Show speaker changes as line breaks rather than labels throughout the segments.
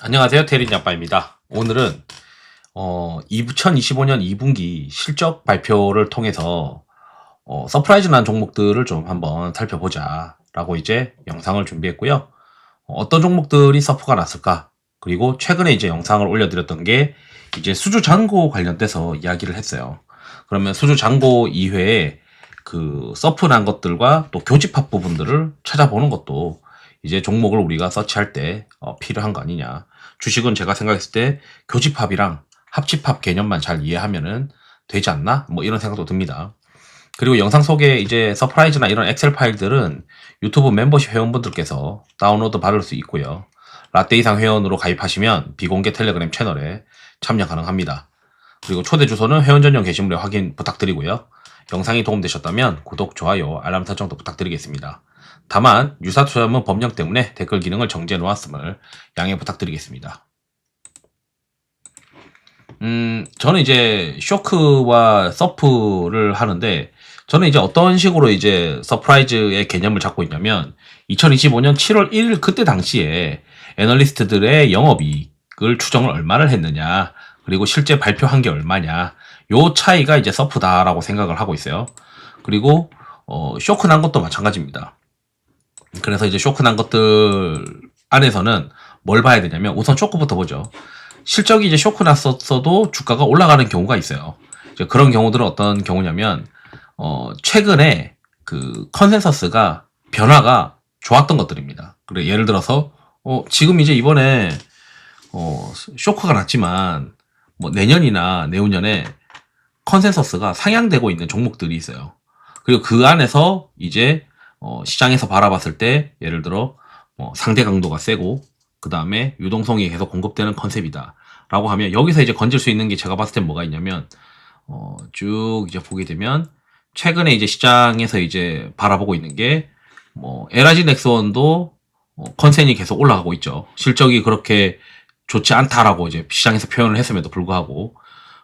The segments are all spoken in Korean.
안녕하세요. 테린 아빠입니다. 오늘은 어, 2025년 2분기 실적 발표를 통해서 어, 서프라이즈 난 종목들을 좀 한번 살펴보자 라고 이제 영상을 준비했고요. 어, 어떤 종목들이 서프가 났을까? 그리고 최근에 이제 영상을 올려드렸던 게 이제 수주 잔고 관련돼서 이야기를 했어요. 그러면 수주 잔고 이외에 그 서프 난 것들과 또 교집합 부분들을 찾아보는 것도 이제 종목을 우리가 서치할 때 어, 필요한 거 아니냐. 주식은 제가 생각했을 때 교집합이랑 합집합 개념만 잘 이해하면은 되지 않나? 뭐 이런 생각도 듭니다. 그리고 영상 속에 이제 서프라이즈나 이런 엑셀 파일들은 유튜브 멤버십 회원분들께서 다운로드 받을 수 있고요. 라떼 이상 회원으로 가입하시면 비공개 텔레그램 채널에 참여 가능합니다. 그리고 초대 주소는 회원 전용 게시물에 확인 부탁드리고요. 영상이 도움되셨다면 구독, 좋아요, 알람 설정도 부탁드리겠습니다. 다만 유사 투자문 법령 때문에 댓글 기능을 정지해 놓았음을 양해 부탁드리겠습니다. 음, 저는 이제 쇼크와 서프를 하는데 저는 이제 어떤 식으로 이제 서프라이즈의 개념을 잡고 있냐면 2025년 7월 1일 그때 당시에 애널리스트들의 영업이익을 추정을 얼마를 했느냐 그리고 실제 발표한 게 얼마냐 요 차이가 이제 서프다라고 생각을 하고 있어요. 그리고 어, 쇼크 난 것도 마찬가지입니다. 그래서 이제 쇼크 난 것들 안에서는 뭘 봐야 되냐면 우선 쇼크부터 보죠. 실적이 이제 쇼크 났었어도 주가가 올라가는 경우가 있어요. 이제 그런 경우들은 어떤 경우냐면 어 최근에 그 컨센서스가 변화가 좋았던 것들입니다. 그래 예를 들어서 어 지금 이제 이번에 어 쇼크가 났지만 뭐 내년이나 내후년에 컨센서스가 상향되고 있는 종목들이 있어요. 그리고 그 안에서 이제 어, 시장에서 바라봤을 때 예를 들어 뭐 상대 강도가 세고 그 다음에 유동성이 계속 공급되는 컨셉이다. 라고 하면 여기서 이제 건질 수 있는 게 제가 봤을 땐 뭐가 있냐면 어, 쭉 이제 보게 되면 최근에 이제 시장에서 이제 바라보고 있는 게뭐 에라지 넥스원도 어, 컨센이 계속 올라가고 있죠. 실적이 그렇게 좋지 않다라고 이제 시장에서 표현을 했음에도 불구하고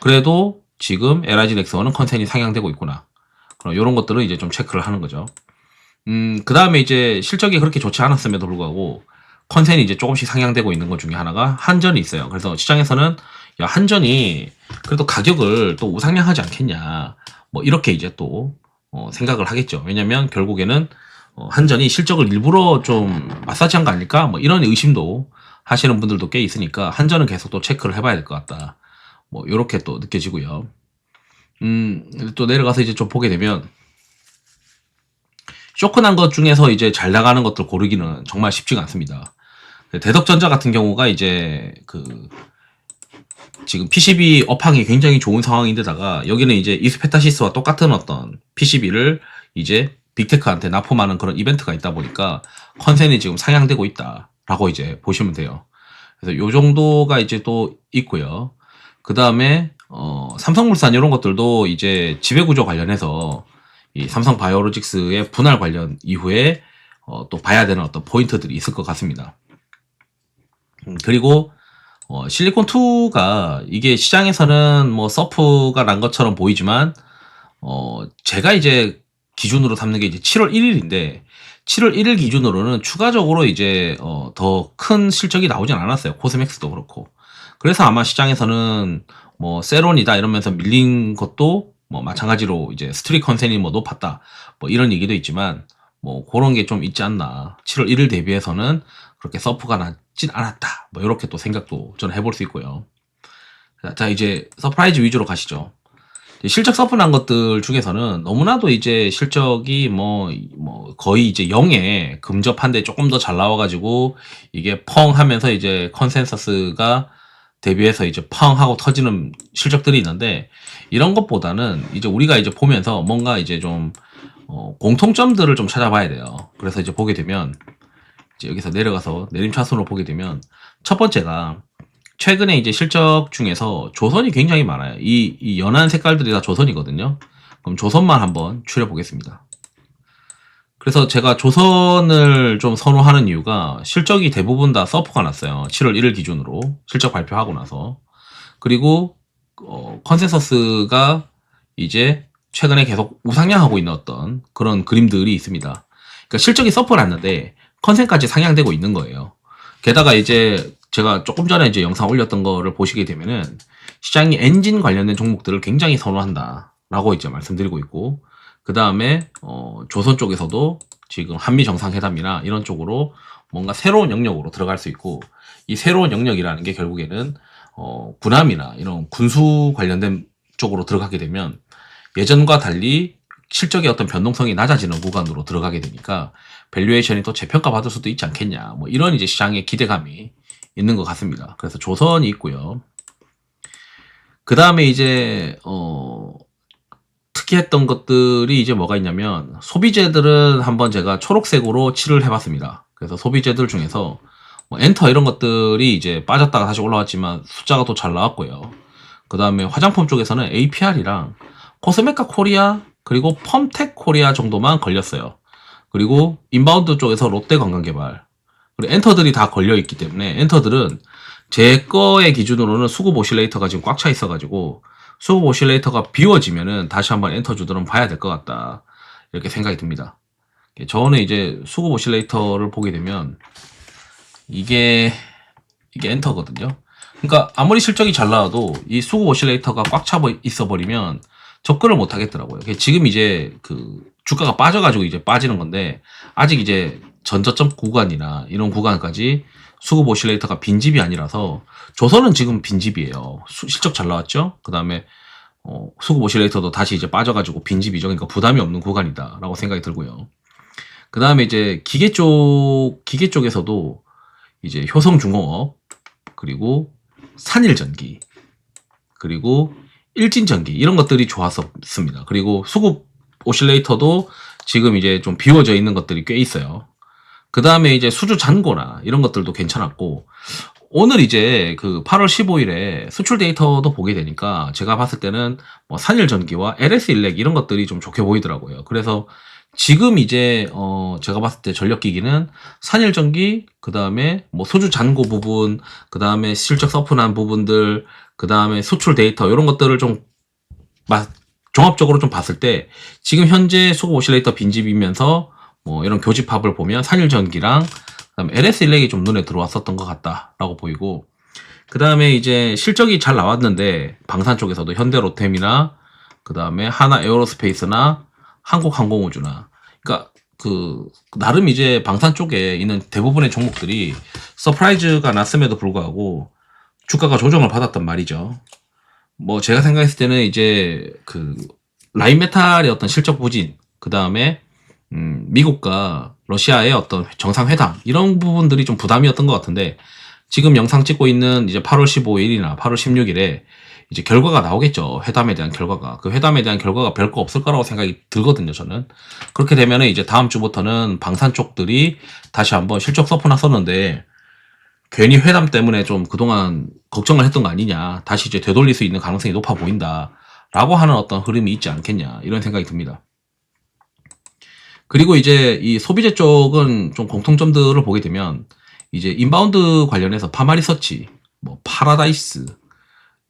그래도 지금 에라지 넥스원은 컨센이 상향되고 있구나. 그럼 이런 것들은 이제 좀 체크를 하는 거죠. 음, 그 다음에 이제 실적이 그렇게 좋지 않았음에도 불구하고 컨센이 이제 조금씩 상향되고 있는 것 중에 하나가 한전이 있어요. 그래서 시장에서는 야, 한전이 그래도 가격을 또 우상향하지 않겠냐. 뭐 이렇게 이제 또 어, 생각을 하겠죠. 왜냐면 결국에는 어, 한전이 실적을 일부러 좀 마사지한 거 아닐까? 뭐 이런 의심도 하시는 분들도 꽤 있으니까 한전은 계속 또 체크를 해봐야 될 것 같다. 뭐 이렇게 또 느껴지고요. 음, 또 내려가서 이제 좀 보게 되면 쇼크 난 것 중에서 이제 잘 나가는 것들 고르기는 정말 쉽지가 않습니다. 대덕전자 같은 경우가 이제 그 지금 PCB 업황이 굉장히 좋은 상황인데다가 여기는 이제 이스페타시스와 똑같은 어떤 PCB를 이제 빅테크한테 납품하는 그런 이벤트가 있다 보니까 컨센이 지금 상향되고 있다라고 이제 보시면 돼요. 그래서 요 정도가 이제 또 있고요. 그 다음에 어 삼성물산 이런 것들도 이제 지배구조 관련해서 이 삼성 바이오로직스의 분할 관련 이후에 어, 또 봐야 되는 어떤 포인트들이 있을 것 같습니다. 음, 그리고 어, 실리콘 2가 이게 시장에서는 뭐 서프가 난 것처럼 보이지만 어, 제가 이제 기준으로 삼는 게 이제 7월 1일인데 7월 1일 기준으로는 추가적으로 이제 어, 더 큰 실적이 나오진 않았어요. 코스맥스도 그렇고. 그래서 아마 시장에서는 뭐 세론이다 이러면서 밀린 것도 뭐 마찬가지로 이제 스트릿 컨센이 뭐 높았다 뭐 이런 얘기도 있지만 뭐 그런 게 좀 있지 않나. 7월 1일 대비해서는 그렇게 서프가 낮진 않았다. 뭐 이렇게 또 생각도 저는 해볼 수 있고요. 자 이제 서프라이즈 위주로 가시죠. 실적 서프 난 것들 중에서는 너무나도 이제 실적이 뭐, 뭐, 거의 이제 0에 금접한데 조금 더 잘 나와가지고 이게 펑 하면서 이제 컨센서스가 대비해서 이제 펑 하고 터지는 실적들이 있는데 이런 것보다는 이제 우리가 이제 보면서 뭔가 이제 좀 어, 공통점들을 좀 찾아봐야 돼요. 그래서 이제 보게 되면 이제 여기서 내려가서 내림차순으로 보게 되면 첫 번째가 최근에 이제 실적 중에서 조선이 굉장히 많아요. 이, 이 연한 색깔들이 다 조선이거든요. 그럼 조선만 한번 추려 보겠습니다. 그래서 제가 조선을 좀 선호하는 이유가 실적이 대부분 다 서프가 났어요. 7월 1일 기준으로 실적 발표하고 나서. 그리고 어, 컨센서스가 이제 최근에 계속 우상향하고 있는 어떤 그런 그림들이 있습니다. 그러니까 실적이 서프를 났는데 컨센까지 상향되고 있는 거예요. 게다가 이제 제가 조금 전에 이제 영상 올렸던 거를 보시게 되면은 시장이 엔진 관련된 종목들을 굉장히 선호한다라고 이제 말씀드리고 있고 그 다음에 어, 조선 쪽에서도 지금 한미 정상회담이나 이런 쪽으로 뭔가 새로운 영역으로 들어갈 수 있고 이 새로운 영역이라는 게 결국에는 어, 군함이나 이런 군수 관련된 쪽으로 들어가게 되면 예전과 달리 실적의 어떤 변동성이 낮아지는 구간으로 들어가게 되니까 밸류에이션이 또 재평가 받을 수도 있지 않겠냐 뭐 이런 이제 시장의 기대감이 있는 것 같습니다. 그래서 조선이 있고요. 그 다음에 이제 어 특이했던 것들이 이제 뭐가 있냐면 소비재들은 한번 제가 초록색으로 칠을 해봤습니다. 그래서 소비재들 중에서 뭐 엔터 이런 것들이 이제 빠졌다가 다시 올라왔지만 숫자가 또 잘 나왔고요. 그 다음에 화장품 쪽에서는 APR이랑 코스메카 코리아 그리고 펌텍 코리아 정도만 걸렸어요. 그리고 인바운드 쪽에서 롯데 관광개발 그리고 엔터들이 다 걸려 있기 때문에 엔터들은 제 거의 기준으로는 수급 오실레이터가 지금 꽉 차 있어가지고 수급 오실레이터가 비워지면은 다시 한번 엔터 주들은 봐야 될 것 같다 이렇게 생각이 듭니다. 저는 이제 수급 오실레이터를 보게 되면 이게 이게 엔터거든요. 그러니까 아무리 실적이 잘 나와도 이 수급 오실레이터가 꽉 차 있어 버리면 접근을 못 하겠더라고요. 지금 이제 그 주가가 빠져가지고 이제 빠지는 건데 아직 이제 전저점 구간이나 이런 구간까지 수급 오실레이터가 빈집이 아니라서 조선은 지금 빈집이에요. 수- 실적 잘 나왔죠? 그 다음에 어, 수급 오실레이터도 다시 이제 빠져가지고 빈집이죠. 그러니까 부담이 없는 구간이다라고 생각이 들고요. 그 다음에 이제 기계 쪽 기계 쪽에서도 이제 효성중공업 그리고 산일전기 그리고 일진전기 이런 것들이 좋았었습니다. 그리고 수급 오실레이터도 지금 이제 좀 비워져 있는 것들이 꽤 있어요. 그 다음에 이제 수주 잔고나 이런 것들도 괜찮았고 오늘 이제 그 8월 15일에 수출 데이터도 보게 되니까 제가 봤을 때는 뭐 산일 전기와 LS 일렉 이런 것들이 좀 좋게 보이더라고요. 그래서 지금 이제 어 제가 봤을 때 전력 기기는 산일 전기 그 다음에 뭐 소주 잔고 부분 그 다음에 실적 서픈한 부분들 그 다음에 수출 데이터 이런 것들을 좀 마- 종합적으로 좀 봤을 때 지금 현재 수급 오실레이터 빈집이면서 뭐 이런 교집합을 보면 산일전기랑 그다음에 LS 일렉이 좀 눈에 들어왔었던 것 같다라고 보이고 그 다음에 이제 실적이 잘 나왔는데 방산 쪽에서도 현대로템이나 그 다음에 하나 에어로스페이스나 한국항공우주나 그러니까 그 나름 이제 방산 쪽에 있는 대부분의 종목들이 서프라이즈가 났음에도 불구하고 주가가 조정을 받았단 말이죠. 뭐 제가 생각했을 때는 이제 그 라인메탈의 어떤 실적 부진 그 다음에 음, 미국과 러시아의 어떤 정상회담 이런 부분들이 좀 부담이었던 것 같은데 지금 영상 찍고 있는 이제 8월 15일이나 8월 16일에 이제 결과가 나오겠죠. 회담에 대한 결과가. 그 회담에 대한 결과가 별거 없을 거라고 생각이 들거든요, 저는. 그렇게 되면은 이제 다음 주부터는 방산 쪽들이 다시 한번 실적 서프나 썼는데 괜히 회담 때문에 좀 그동안 걱정을 했던 거 아니냐. 다시 이제 되돌릴 수 있는 가능성이 높아 보인다. 라고 하는 어떤 흐름이 있지 않겠냐. 이런 생각이 듭니다. 그리고 이제 이 소비재 쪽은 좀 공통점들을 보게 되면 이제 인바운드 관련해서 파마리서치, 뭐 파라다이스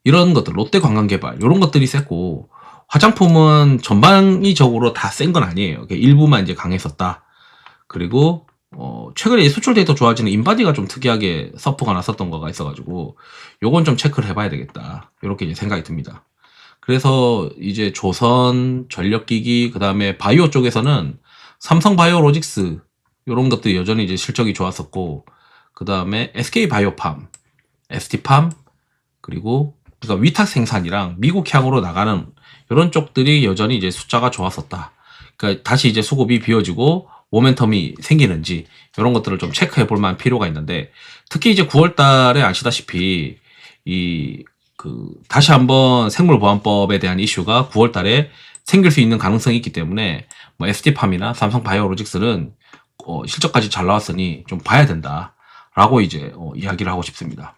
이런 것들, 롯데 관광개발 이런 것들이 셌고 화장품은 전방위적으로 다 센 건 아니에요. 일부만 이제 강했었다. 그리고 어 최근에 이 수출 데이터 좋아지는 인바디가 좀 특이하게 서프가 났었던 거가 있어가지고 요건 좀 체크를 해봐야 되겠다. 이렇게 이제 생각이 듭니다. 그래서 이제 조선, 전력기기, 그 다음에 바이오 쪽에서는 삼성 바이오로직스 이런 것들이 여전히 이제 실적이 좋았었고 그 다음에 SK 바이오팜, ST팜 그리고 그러니까 위탁 생산이랑 미국 향으로 나가는 이런 쪽들이 여전히 이제 숫자가 좋았었다. 그러니까 다시 이제 수급이 비워지고 모멘텀이 생기는지 이런 것들을 좀 체크해 볼 만한 필요가 있는데 특히 이제 9월 달에 아시다시피 이 그 다시 한번 생물보안법에 대한 이슈가 9월 달에 생길 수 있는 가능성이 있기 때문에 뭐 ST팜이나 삼성 바이오로직스는 어, 실적까지 잘 나왔으니 좀 봐야 된다라고 이제 어, 이야기를 하고 싶습니다.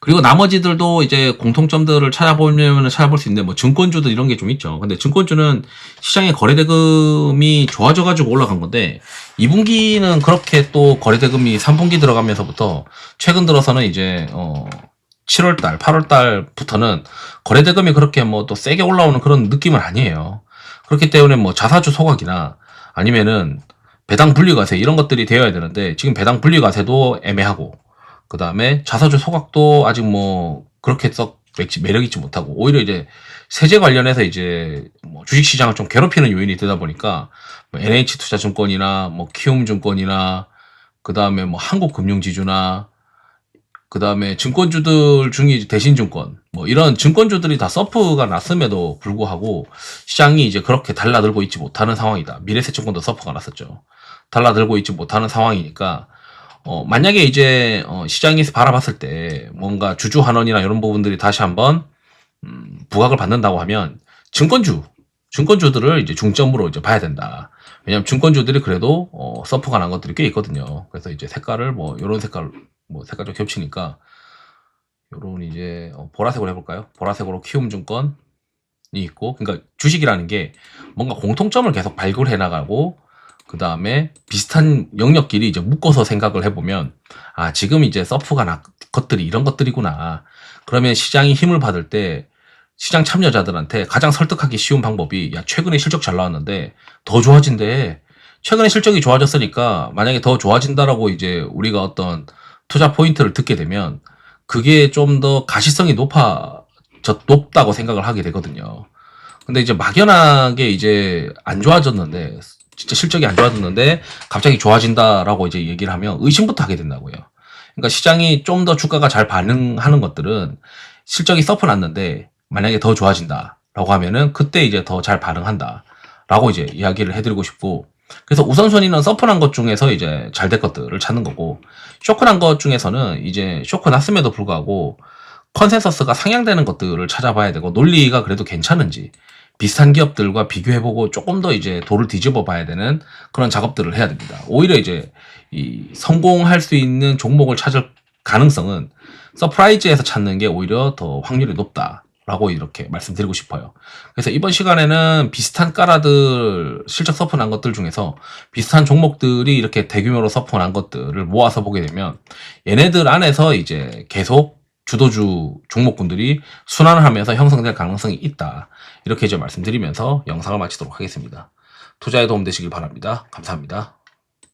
그리고 나머지들도 이제 공통점들을 찾아보면 찾아볼 수 있는데 뭐 증권주들 이런 게 좀 있죠. 근데 증권주는 시장의 거래대금이 좋아져가지고 올라간 건데 2분기는 그렇게 또 거래대금이 3분기 들어가면서부터 최근 들어서는 이제 어 7월달, 8월달부터는 거래대금이 그렇게 뭐 또 세게 올라오는 그런 느낌은 아니에요. 그렇기 때문에 뭐 자사주 소각이나 아니면은 배당 분리과세 이런 것들이 되어야 되는데 지금 배당 분리과세도 애매하고 그 다음에 자사주 소각도 아직 뭐 그렇게 썩 맥- 매력 있지 못하고 오히려 이제 세제 관련해서 이제 뭐 주식 시장을 좀 괴롭히는 요인이 되다 보니까 뭐 NH 투자증권이나 뭐 키움증권이나 그 다음에 뭐 한국금융지주나 그 다음에 증권주들 중에 대신증권 뭐 이런 증권주들이 다 서프가 났음에도 불구하고 시장이 이제 그렇게 달라들고 있지 못하는 상황이다. 미래세증권도 서프가 났었죠. 달라들고 있지 못하는 상황이니까 어 만약에 이제 어 시장에서 바라봤을 때 뭔가 주주 환원이나 이런 부분들이 다시 한번 음 부각을 받는다고 하면 증권주 증권주들을 이제 중점으로 이제 봐야 된다. 왜냐면 증권주들이 그래도 어 서프가 난 것들이 꽤 있거든요. 그래서 이제 색깔을 뭐 요런 색깔 뭐 색깔 좀 겹치니까 요런 이제 어 보라색으로 해 볼까요? 보라색으로 키움 증권이 있고 그러니까 주식이라는 게 뭔가 공통점을 계속 발굴해 나가고 그 다음에 비슷한 영역끼리 이제 묶어서 생각을 해 보면 아, 지금 이제 서프가 나 것들이 이런 것들이구나. 그러면 시장이 힘을 받을 때 시장 참여자들한테 가장 설득하기 쉬운 방법이 야, 최근에 실적 잘 나왔는데 더 좋아진대. 최근에 실적이 좋아졌으니까 만약에 더 좋아진다라고 이제 우리가 어떤 투자 포인트를 듣게 되면 그게 좀 더 가시성이 높아 저 높다고 생각을 하게 되거든요. 근데 이제 막연하게 이제 안 좋아졌는데 진짜 실적이 안 좋아졌는데 갑자기 좋아진다라고 이제 얘기를 하면 의심부터 하게 된다고요. 그러니까 시장이 좀 더 주가가 잘 반응하는 것들은 실적이 서프 났는데 만약에 더 좋아진다라고 하면은 그때 이제 더 잘 반응한다라고 이제 이야기를 해드리고 싶고 그래서 우선순위는 서프난 것 중에서 이제 잘 될 것들을 찾는 거고 쇼크난 것 중에서는 이제 쇼크 났음에도 불구하고 컨센서스가 상향되는 것들을 찾아봐야 되고 논리가 그래도 괜찮은지 비슷한 기업들과 비교해보고 조금 더 이제 돌을 뒤집어 봐야 되는 그런 작업들을 해야 됩니다. 오히려 이제 이 성공할 수 있는 종목을 찾을 가능성은 서프라이즈에서 찾는 게 오히려 더 확률이 높다 라고 이렇게 말씀드리고 싶어요. 그래서 이번 시간에는 비슷한 까라들 실적 서프 난 것들 중에서 비슷한 종목들이 이렇게 대규모로 서프 난 것들을 모아서 보게 되면 얘네들 안에서 이제 계속 주도주 종목군들이 순환을 하면서 형성될 가능성이 있다. 이렇게 이제 말씀드리면서 영상을 마치도록 하겠습니다. 투자에 도움되시길 바랍니다. 감사합니다.